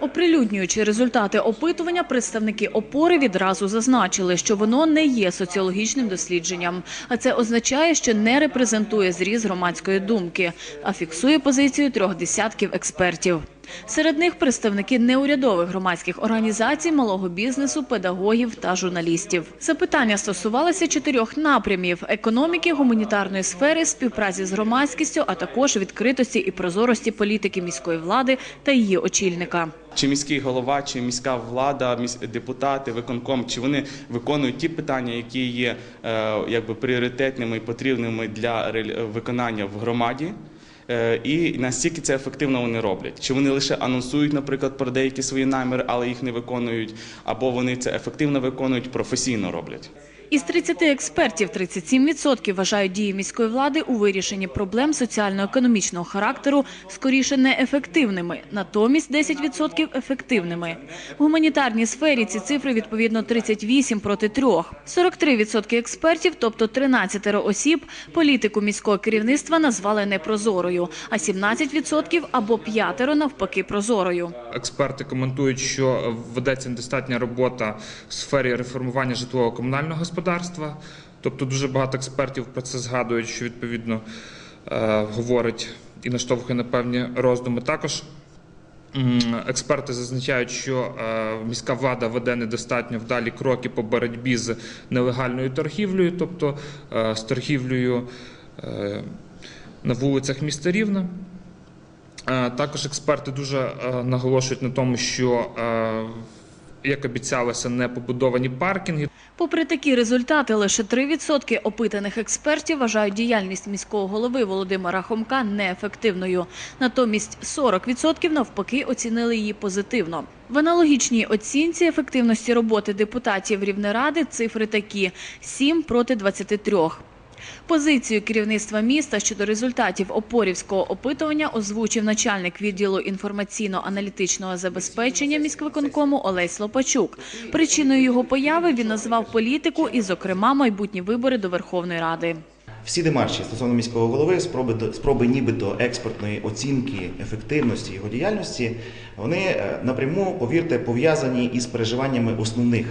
Оприлюднюючи результати опитування, представники опори відразу зазначили, що воно не є соціологічним дослідженням, а це означає, що не репрезентує зріз громадської думки, а фіксує позицію трьох десятків експертів. Серед них представники неурядових громадських організацій, малого бізнесу, педагогів та журналістів. Запитання стосувалися чотирьох напрямів: економіки, гуманітарної сфери, співпраці з громадськістю, а також відкритості і прозорості політики міської влади та її очільника. Чи міський голова, чи міська влада, депутати, виконком, чи вони виконують ті питання, які є е, якби пріоритетними і потрібними для виконання в громаді? Е, І наскільки це ефективно вони роблять? Чи вони лише анонсують, наприклад, про деякі свої наміри, але їх не виконують, або вони це ефективно виконують, професійно роблять? Із 30 експертів 37% вважають дії міської влади у вирішенні проблем соціально-економічного характеру скоріше неефективними, натомість 10% ефективними. В гуманітарній сфері ці цифри відповідно 38 проти 3. 43% експертів, тобто 13 осіб, політику міського керівництва назвали непрозорою, а 17% або п'ятеро навпаки прозорою. Експерти коментують, що ведеться недостатня робота в сфері реформування житлового комунального господарства. Тобто дуже багато експертів про це згадують, що відповідно е, говорить і наштовхує на певні роздуми. Також експерти зазначають, що е, міська влада веде недостатньо вдалі кроки по боротьбі з нелегальною торгівлею, тобто е, з торгівлею на вулицях міста Рівна. Також експерти дуже наголошують на тому, що, як обіцялося, не побудовані паркінги. Попри такі результати, лише 3% опитаних експертів вважають діяльність міського голови Володимира Хомка неефективною. Натомість 40% навпаки оцінили її позитивно. В аналогічній оцінці ефективності роботи депутатів Рівнеради цифри такі – 7 проти 23. Позицію керівництва міста щодо результатів опорівського опитування озвучив начальник відділу інформаційно-аналітичного забезпечення міськвиконкому Олесь Лопачук. Причиною його появи він назвав політику і, зокрема, майбутні вибори до Верховної Ради. Всі демарші стосовно міського голови, спроби, спроби нібито експертної оцінки ефективності його діяльності, вони е, напряму, повірте, пов'язані із переживаннями основних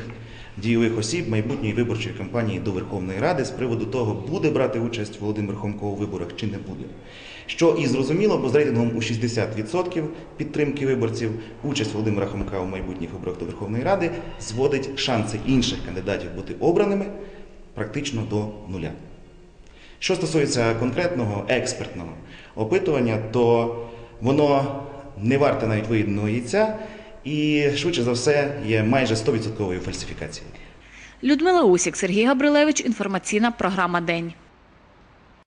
дійових осіб майбутньої виборчої кампанії до Верховної Ради з приводу того, буде брати участь Володимир Хомко у виборах чи не буде. Що і зрозуміло, бо з рейтингом у 60% підтримки виборців участь Володимира Хомка у майбутніх виборах до Верховної Ради зводить шанси інших кандидатів бути обраними практично до нуля. Що стосується конкретного експертного опитування, то воно не варте навіть виєднаного яйця і швидше за все є майже 100% фальсифікацією. Людмила Усік, Сергій Габрилевич, інформаційна програма «День».